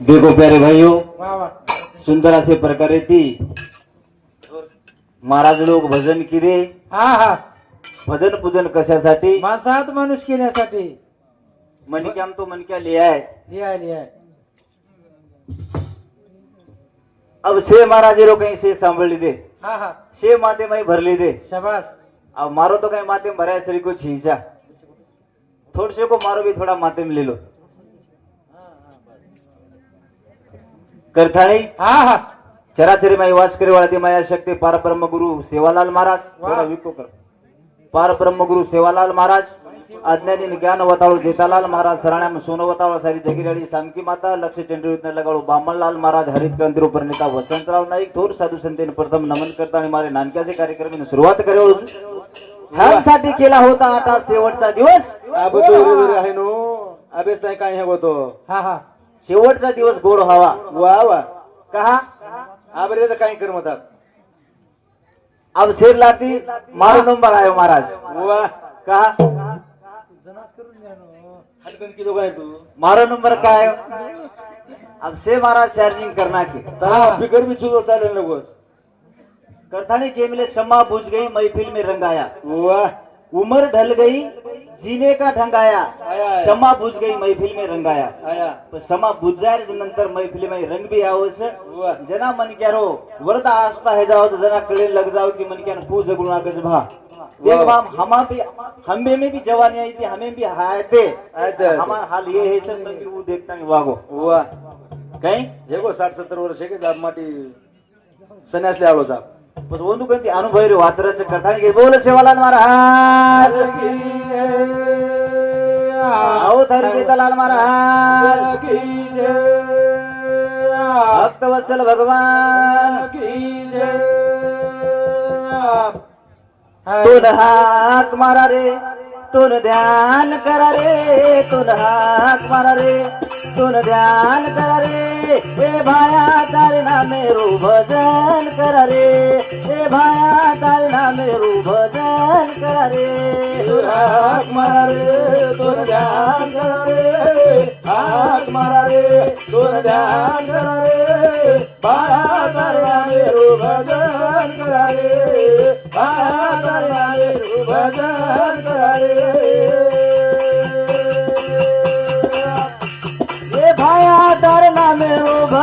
देखो प्यारे भाइयों सुंदर असे प्रकारे ती महाराज लोक भजन किरे हा हा. भजन पूजन कशासाठी? माणसात माणूस केल्यासाठी मणक्याम तो मणक्या लिहाय. लिहाय लिहाय. अब से महाराज लोग कहीं से सांभळली दे. हा हा. शे माते माई भरली दे. शबास. अब मारो तो कहीं माते भराय सरी को छींचा थोड़ से को मारो भी थोड़ा माते में ले लो. हा हा. चराचरी माई वास करे वाला ती माया शक्ती. पार ब्रह्म गुरु सेवालाल महाराज. वा. थोडा विको कर. पार ब्रह्म गुरु सेवालाल महाराज. अज्ञानी ज्ञान वताळू जेतालाल महाराज. सराण्याम सोनं वताळ सारी जगिराडी सामकी माता. लक्ष चंद्रयुत लगाडू बामणलाल महाराज. हरित क्रांती उपरणिता वसंतराव नाईक. थोर साधू संतेने प्रथम नमन करता आणि मारे नानक्याचे कार्यक्रम सुरुवात करे ह्यासाठी केला होता आता शेवटचा दिवस. आहे नो. अबेच नाही काय हे होतो. हा हा. शेवटचा दिवस गोड व्हावा. वा वा. कहा? अबे रे तर काही कर म्हणतात अब शेर लाती मारो नंबर आयो महाराज. वा. कहा? मारो नंबर काय? अब से महाराज चार्जिंग करना की. फिकर भी सुरू चालेल नकोस करथाने के मिले शम्मा बुझ गई महफिल में रंग आया वा. उम्र ढल गई जीने का ढंग आया. क्षमा बुझ गई महफिल में रंग आया। क्षमा बुझायर नंतर मैफिलीमध्ये रंग बी आवस वा जना मनक्यारो वरता आस्था हे जाओ जना कळे लग जाओ की मनक्यान पू जगुणा कस भा देख बाम हमा भी हमे में भी जवानी आई थी हमें भी हाय थे. हमार हाल ये है सब तंगी वो देखता नहीं वागो। वा कहीं? हे गो साठ सत्तर वर्ष के जाब माटी सन्यासले आलो साहेब। ಒಂದು वंदू कंती अनुभव रे वातराचं करताना घे बोल सेवालाल महाराज. आओ थारी गेतालाल महाराज. भक्त वत्सल भगवान. तुन हाक मारा रे तोन ध्यान करा रे. तुन हाक मारा रे तोन ध्यान करा रे. हे भाया तारे नामे रू भजन करा रे. हे भाया तारे नामे रू भजन करा रे. तुन मारा रे तुन ध्यान करा रे. हाक मारा रे तुन ध्यान करा रे. भाया तारे नामे रू भजन करा रे. भाया तारे नामे भजन करा रे.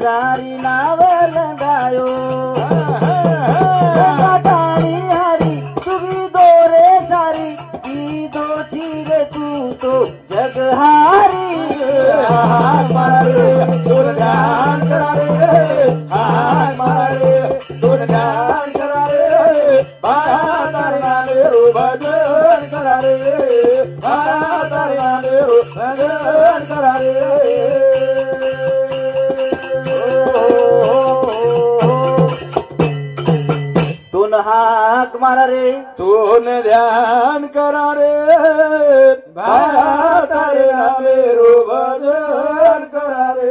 तुरी राजारी नाव लंगायो टाणी हरी तुझी दोरे सारी। ती दोषी रे तू तो जगहारी हाक मारा रे तुर ध्यान करा रे हाक मारा रे तुर ध्यान करा रे बाया रे रे तुन हाक मारा रे तून ध्यान करा रे बाया तारे मेरो भजन करा रे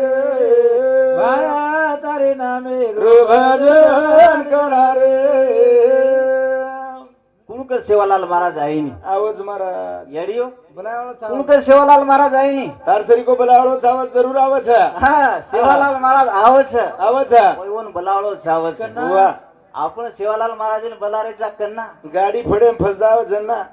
बाया तारे नामे रो भजन करा रे कुण कुणकर सेवालाल महाराज आहे आवाज महाराज. येडियो. कुणकर सेवालाल महाराज आहे तारसरी को बोलावड़ो आवाज जरूर आवाज. सेवालाल महाराज आवाज. कोण बोलावळो वा आपण सेवालाल महाराज बलारेचा कन्ना? गाडी फडे फसदाव जन्ना.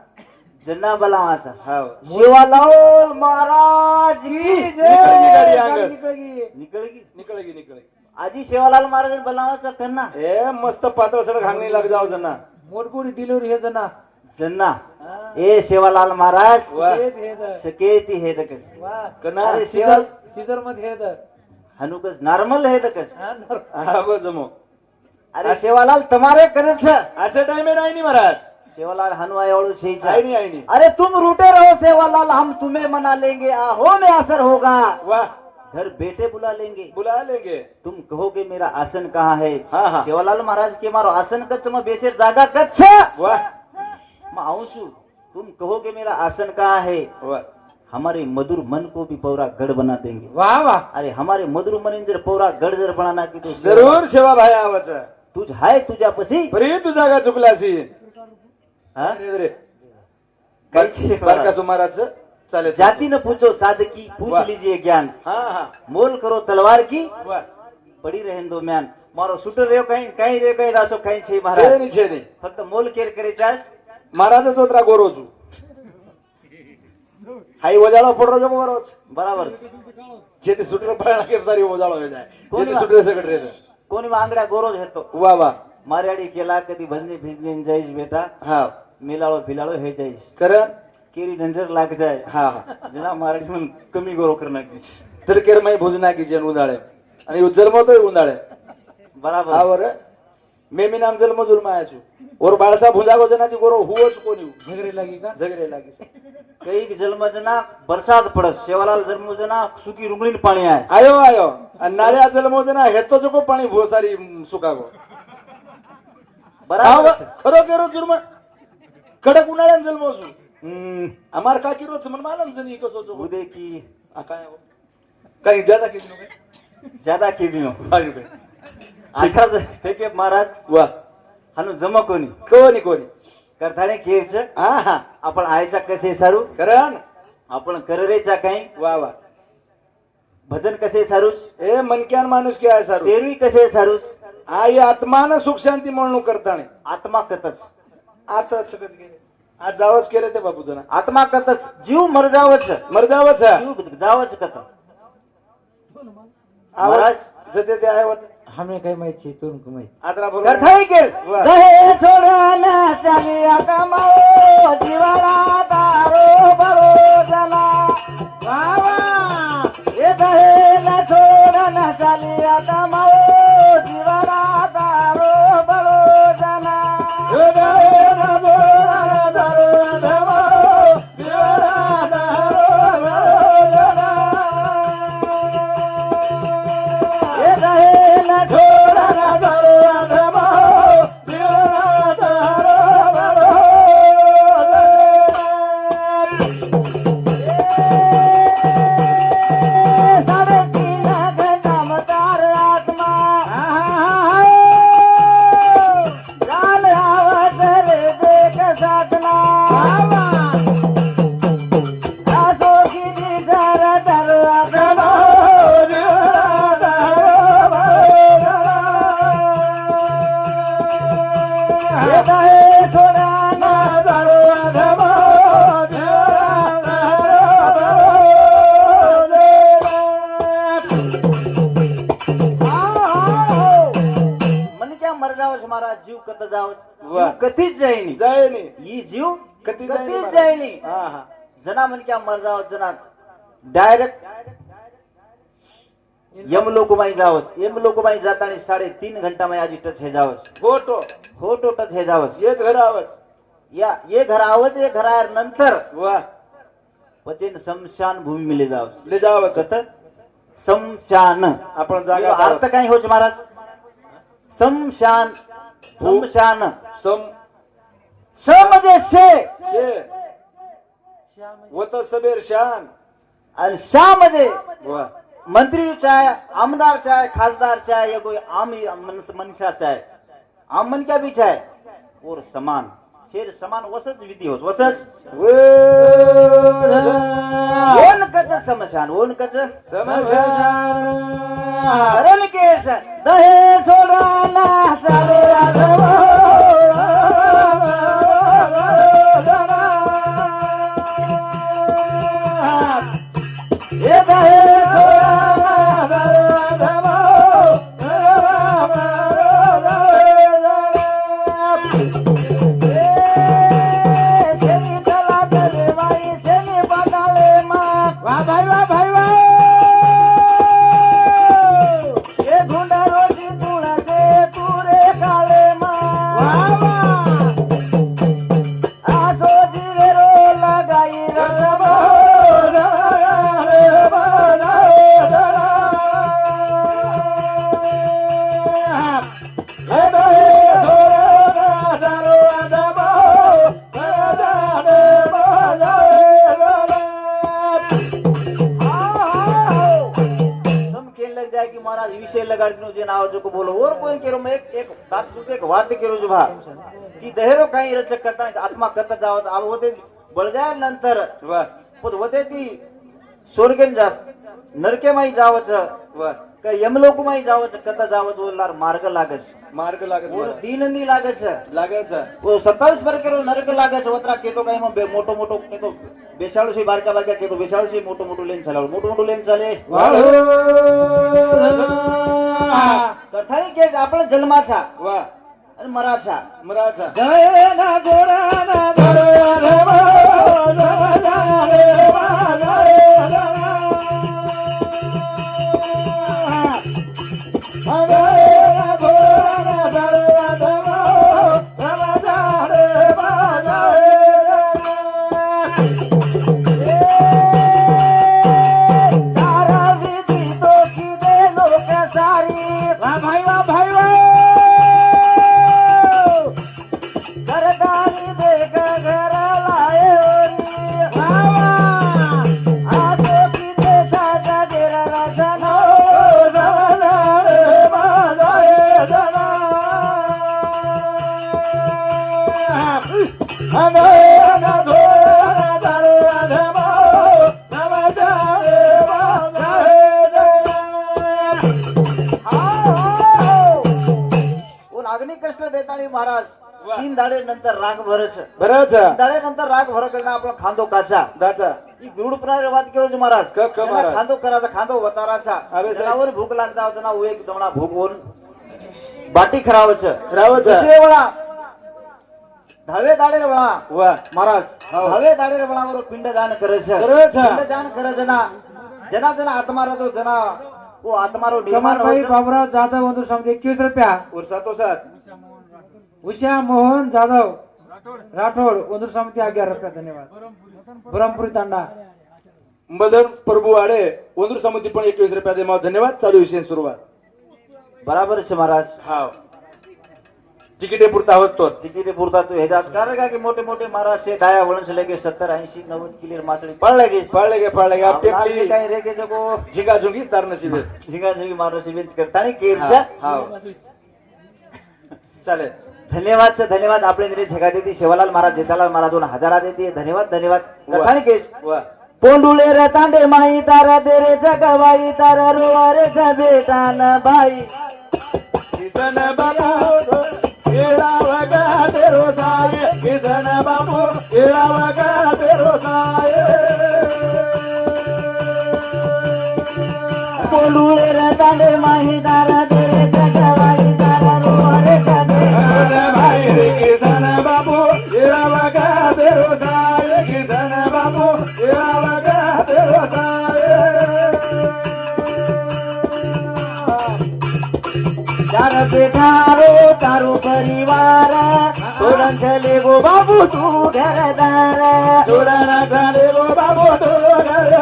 जन्ना बलावाचा हाव. सेवालाल महाराज की निकळ गी गाडी ए, अंगच. गाडी निकळ गी. निकळ की निकळगी निकळगी. आजी सेवालाल महाराज बलावाचा कन्ना? ए मस्त पातळ सडक हांगणी लाग जाव जन्ना. मोठमोठी डिलिव्हरी हे जण जन्ना. ए सेवालाल महाराज. वा. हे द. शकेती हे दकस वा. कना अरे सेवा सीझरमध्ये हे द. हनुकस नॉर्मल हे दकस हा, नर- आवाज मो अरे सेवालाल तुम्हारे करे असे टाइम नाही नी महाराज. सेवालाल हनुआ एवढू छे आई अरे तुम रूठे रहो सेवालाल हम तुम्हें मना लेंगे. आहो में असर होगा. वाह. घर बेटे बुला लेंगे. बुला लेंगे. तुम कहोगे मेरा आसन कहाँ है? हाँ, हाँ। सेवालाल महाराज के मारो आसन कच्छ में बेसे जागा कच्छ. वाह. मैं आऊं छू. तुम कहोगे मेरा आसन कहाँ है? वाह. हमारे मधुर मन को भी पौरा गढ़ बना देंगे. वा वा अरे हमारे मधुर मन जर पौरा गढ़ जर बनाना की तो जरूर सेवा भाई आवाज तुझ हाय तुझ्या पसी परी तू जागा हा? रे काय छे बारका सुमाराच? चालेल जाति न पूछो साधकी पूछ. लीजिए ज्ञान. हा हा. मोल करो तलवार की पड़ी रहे दो म्यान. मारो शूटर रेव काही काही रे काही रासो काही छे महाराज. नी छे नी फक्त मोल केर करे चास महाराजच होत गोरो छू हाई ओजाळो पडरो जो गोरोच बराबर. जे ते सुटर के सारी ओजाळो हो जाय. जे ते? सुटर रे. कोणी आंगड्या गोरोज हेतो. वा वा. मार्याडी केला कधी भजनी भिजनी जाईस बेटा हा. मिलाळो फिलाळो हे जाईस कर केरी नजर लाग जाय. हा हा. जना मराठी म्हणून कमी गोरो करणार तर केर माई भोजना की जन उंदाळे आणि जन्मतोय हा बराबर मेमी नाम जन्म जुलमा आयचू और बाळसा भुजा गोजनाची गोरो हुवच कोणी झगडे लागी का? झगडे लागे कई जन्म जना बरसात पडस सेवालाल जन्म जना सुकी रुंगळीन पाणी आहे आयो आयो। आणि नाळ्या जन्म जना हेतो जो पाणी भो सारी सुका गो बराबर खरो केरो जुर्म। कडक उन्हाळ्यात जन्म असू हम्म, अमार काकी रोज मन मालम जनी कसो जो उदे की आ, काय हो? काही ज्यादा किती नको ज्यादा की दिनो काय काय आता फेके महाराज. वा. हानु जमा कोणी. कोणी कोणी. करताने केरच हा हा. आपण आयचा कसे सारू? करण आपण कररेचा काही? वा वा. भजन कसे सारूस? ए मनक्यान माणूस की आहे सारू तेरवी कसे सारूस? आई आत्मान सुख शांती म्हणून करताने आत्मा कतच आता सकच गेले. आज जावच केले ते बापू जण आत्मा कतच जीव मर जावच मर जावच जीव जावच कत आवाज महाराज. सध्या ते आहे होत. हमें काही माहिती तुमको माहिती? आदरा बोल केर वा. दहे सोडना चाली आता माओ जीवाला दारो बरो जला. वावा ए दहे ना सोडना चाली आता जीव कत जावस. जीव कधीच जाईनी जय नी ही जीव कधी कधीच हा हा. जना मन क्या मर जावस जना. डायरेक्ट. यम लोकमाई जावस. यम लोकमाई जातानी साडे तीन घंटा में आजी टच हे जावस. फोटो. फोटो टच हे जावस. येच घर आवाज. या ये घर आवच ये घर आयर नंतर. वा. पचेन समशान भूमी मिले जावस. ले जावच कत? समशान. आपण जागा अर्थ काय होच महाराज? समशान. समशान सम। स म्हणजे शे। शे। वत सबेर शान आणि शा म्हणजे वा। मंत्री चाहे आमदार चाहे खासदार चाहे या कोई आम ही मन- मनुष्य चाहे आम मन क्या भी चाहे और समान. शेर समान वसच विधी होत वसच? वदन. ओन कच समशान ओन कच हरण केस दहे सोडाना हे दहे दिनो जे नाव जो को बोलो और कोई केरो मैं एक एक बात सुनते एक वाद केरो जो भा की दहेरो काही रचक करता आत्मा करता जाव आब होते बळ जाय नंतर वा पण होते ती स्वर्गेन जास नरके माई जावच वा का यमलोक माई जावच करता जावच ओलार मार्ग लागस मार्ग लागत ओर दीन ની लागस लागल છે ઓ 27 પર કેરો નરક લાગે છે વતરા કેતો કઈ માં બે- મોટો મોટો કેતો બેસાડું છે બારકા બારકા કેતો બેસાડું છે મોટો મોટો લેન ચલાવું મોટું મોટું લેન ચાલે કથાની કે આપણે જન્મા છા. વાહ. અને મરા છા. મરા છા. જય ના ગોરા ના ધરો સારી વાહ ભાઈ વાહ राग भर करणं खांदो काचा. दाचा. ही वाद केलो महाराज. खांदो कराचा खांदो वताराचा. जनावर भूक लागता जना एक दमणा भूक बाटी खरावच खरावच धावे दाडे रे महाराज हो. धावे दाडे रे पिंड दान करस. करस दान करस जना जना आत्मारा जो जना. वो आत्मारो निर्माण भाई बाबराव जाधव समझे ಸಂಜೆ रुपया. ರೂಪಾಯಿ तो सर उषा मोहन जाधव. राठोड. ओंदूर समिती आज्ञा रस्ता धन्यवाद. ब्रह्मपुरी तांडा. मदन प्रभू आडे ओंदूर समिती पण एकवीस रुपया देवा धन्यवाद. चालू विषय सुरुवात. बराबर आहे महाराज. हा. तिकीटे पुरता होतो तिकीटे पुरता तू. हे जात कारण का की मोठे मोठे महाराज डाया वळण लगे सत्तर ऐंशी नव्वद किलेर मात्र पडले गे पडले गे पडले गे आप काही रेगे जगो. झिगा झुगी तारण सिबे झिगा झुगी मारसिबेच करता आणि केरच्या. हा. चालेल. धन्यवाद सर धन्यवाद. आपले निरे शेगा देते शेवालाल महाराज जेठालाल महाराज दोन हजारा देते धन्यवाद धन्यवाद. वा. कथानी केस. वा. पोंडुले रे तांडे माई तारा दे रे जगवाई तारा रोवा रे ज बेटा न बाई किसन बाबू केळा वगा तेरो साय किसन बाबू केळा वगा तेरो साय पोंडुले रे तांडे माई तारा ચાર બેટારો તારો પરિવાર તોરણ છલે ગો બાબુ તું ઘરદાર જોડાના ચાલે ગો બાબુ તો ઘરદાર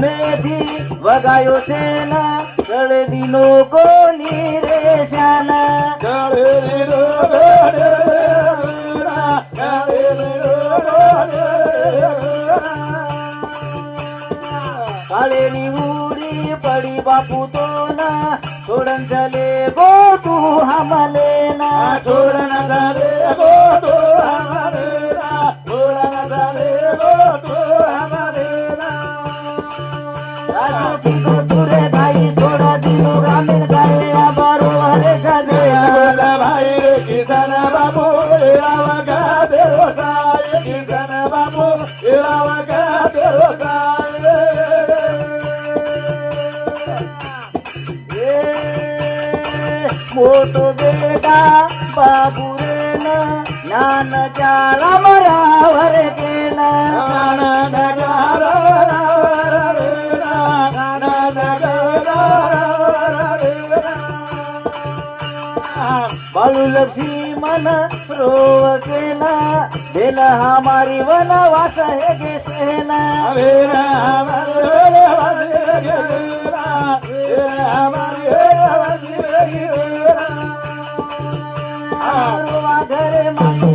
मेधी वगायो सेना कळदिनो कोणी रेशाना कळदिनो काळेली उडी पडी बापू तो ना सोडन चले गो तू हमले ना सोडन चले गो तू तो बेटा बाबुरेन ज्ञान ज्याला मरावर केला ज्ञान बाळू लक्ष्मी मन रोव केला बेला हा मारी वनवास हे गेसेना बेला ઘરે માયા બદરા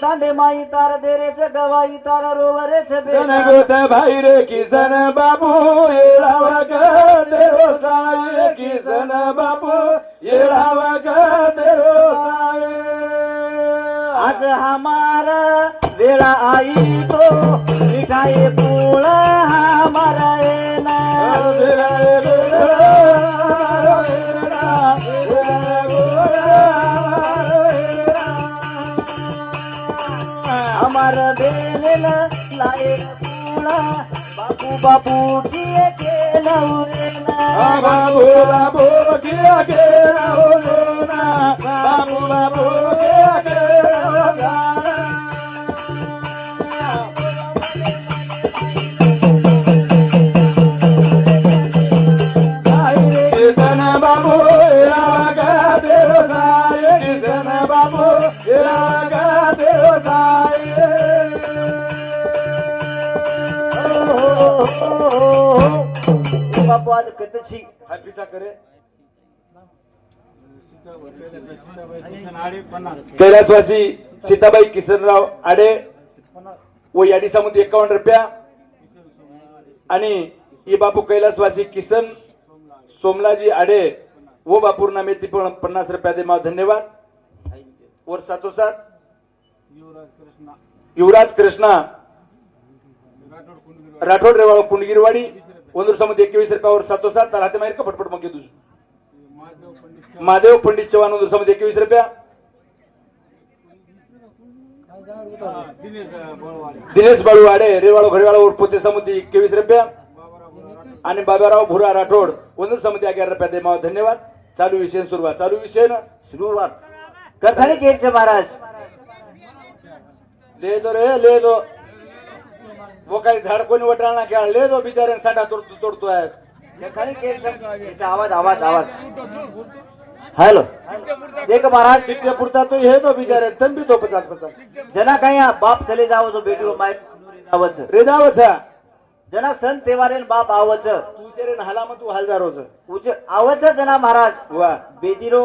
सांडे माई तार देरे छ गवाई तार रोवरे छ बेन गोत भाई रे किसन बाबू येळाव ग देव किसन बाबू येळाव ग देव आज हमारा वेळा आई तो लिखाए पूळ हमारा येना আমার বেলা লায়ের পুরা বাবু বাবু গিয়ে গেল বাবু বাবু গিয়ে গেল বাবু বাবু গিয়ে बापू छी हाफिसा करे. कैलासवासी सीताबाई किशनराव आडे व यादी सामंत एकावन्न रुपया. आणि ई बापू कैलासवासी किसन सोमलाजी आडे व नामे ती पण पन्नास रुपया दे. माव धन्यवाद. वर सातोसात युवराज कृष्णा. राठोड रेवाळ कुंडगिरवाडी. ओंदुरसामध्ये एकवीस रिकावर सातोसात तर हाते माहीत का फटफट मग तुझ महादेव पंडित चव्हाण ओंदुरसामध्ये एकवीस रुपया दिनेश बाळू आडे रेवाळो घरवाळो पोते समिती एकवीस रुपया आणि बाबाराव भुरा राठोड ओंदूर समिती अकरा रुपया देमावा धन्यवाद चालू विषय सुरुवात चालू विषय ना सुरुवात कर झाली महाराज ले दो रे ले दो वो काही झाड कोणी वटाळणार खेळा लेदो बिचारे साठा तोडतो तोडतोय आवाज आवाज आवाज। हॅलो। एक महाराज शिट्टे पुरता तो हे तो बिचारे तन भी तो पचास पचास। जना काही बाप चले जावो जो बेटी माय जावच रे जावच जना सन तेवारेन बाप आवच तुझे रे हाला मग तू हाल जारोच उचे आवच जना महाराज। वा बेटी रो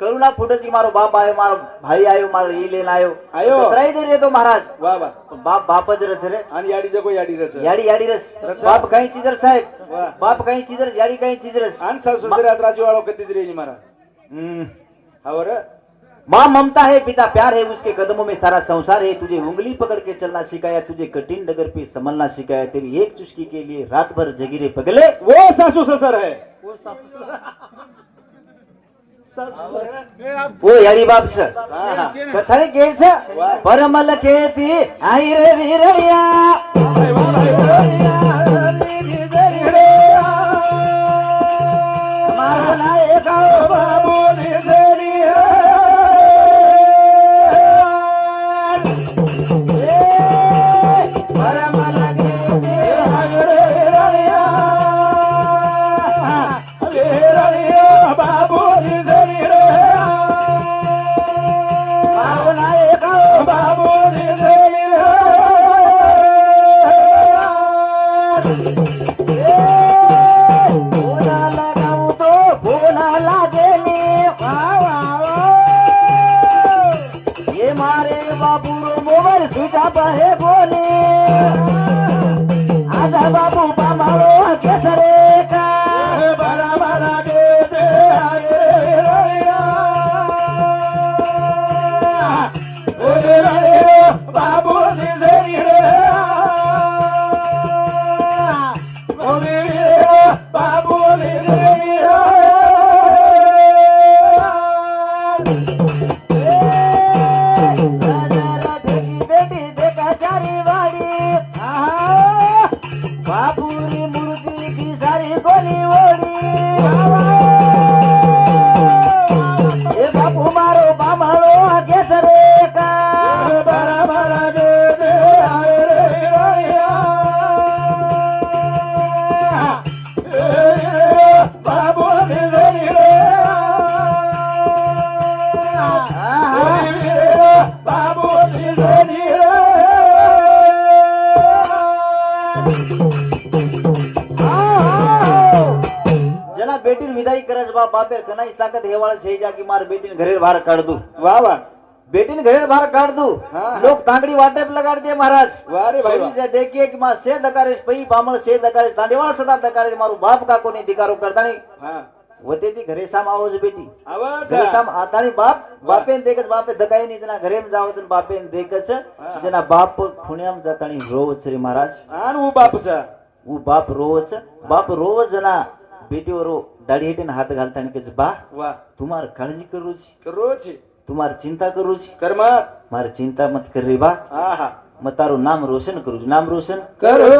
કરુણા ફૂટજી મારો બાપ આવ્યો મારો ભાઈ આવ્યો મારો ઈ લઈને આવ્યો આયો. કતરાઈ દે રે તો મહારાજ वा वा બાપ બાપ જ રસ રે आणि याडी जगो याडी रच યાડી યાડી રસ બાપ કઈ ચીદર સાહેબ વાહ. બાપ કઈ ચીદર યાડી कहीं चीज रस आणि सासू ससरे राजूवाळो कधी रे महाराज हम्म. हावर माँ ममता है पिता प्यार है उसके कदमों में सारा संसार है तुझे उंगली पकड़ के चलना सिखाया तुझे कठिन डगर पे संभलना सिखाया तेरी एक चुस्की के लिए रात भर जगीरे पगले वो सासू ससर है वो यारी बाप छ हा, हा. कथाळे केळ छ परमल खेती आई મારે બાબુ મોબર સુજા બહે બોલે. આજા બાબુ પામાળો કેસરે. બાપે કનાઈ તાકાત હેવાળ છે જા કે માર બેટીને ઘરે બહાર કાઢ દઉં. વાહ વાહ. બેટીને ઘરે બહાર કાઢ દઉં. લોક તાંગડી વાટે લગાડ દે મહારાજ. વારે ભાઈ જે દેખીએ કે માર સે દકારેશ પઈ બામણ સે દકારેશ તાંડેવાળ સદા દકારેશ મારું બાપ કાકો ની દીકારો કરતા નહીં હા વતેથી ઘરે સામ આવો છે બેટી. ઘરે સામ આતાની બાપ. બાપે ને દેખ બાપે ધકાઈ ની જેના ઘરે જાવ છે બાપે ને દેખ છે. જેના બાપ ખૂણ્યામ જતાની રોવ છે મહારાજ. આનું બાપ છે હું બાપ રોવ છે. બાપ રોવ જના બેટીઓ રો દાઢી હેઠીને હાથ ઘાલતા ને કે છે બા વાહ તુમાર કાળજી કરું છે કરો છે તુમાર ચિંતા કરું છે કર્મત મારે ચિંતા મત કરી બા હા હા મેં તારું નામ રોશન કરું છું નામ રોશન કરો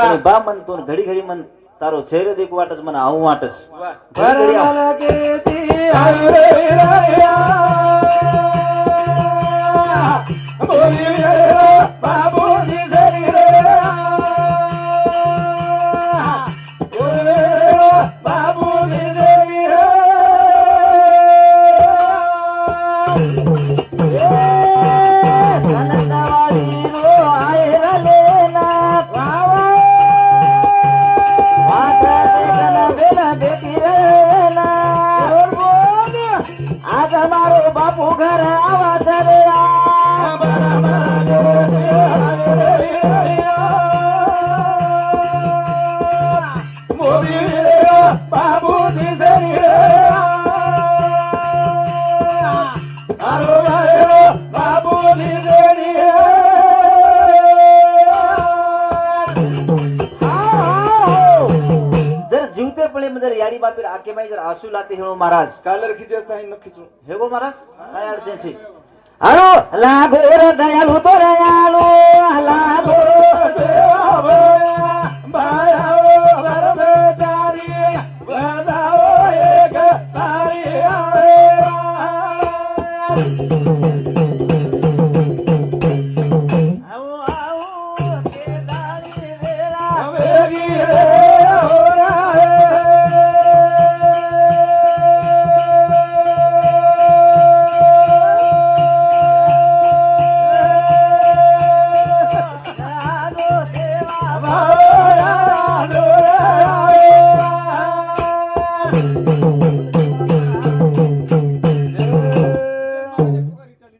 અને બા મન તું ઘડી ઘડી મન તારો ચહેરો દેખ વાટ જ મને આવું વાટ જ વાહ ઘડી ઘડી આવું. બરમલ ¡Oh! जर याडी बापीर आकेबाई जर आसू लाते हेळो हो महाराज. कालर खिचेस नाही न खिचू हे गो महाराज काय अडचणची अरो लागो दयालू तो दयालू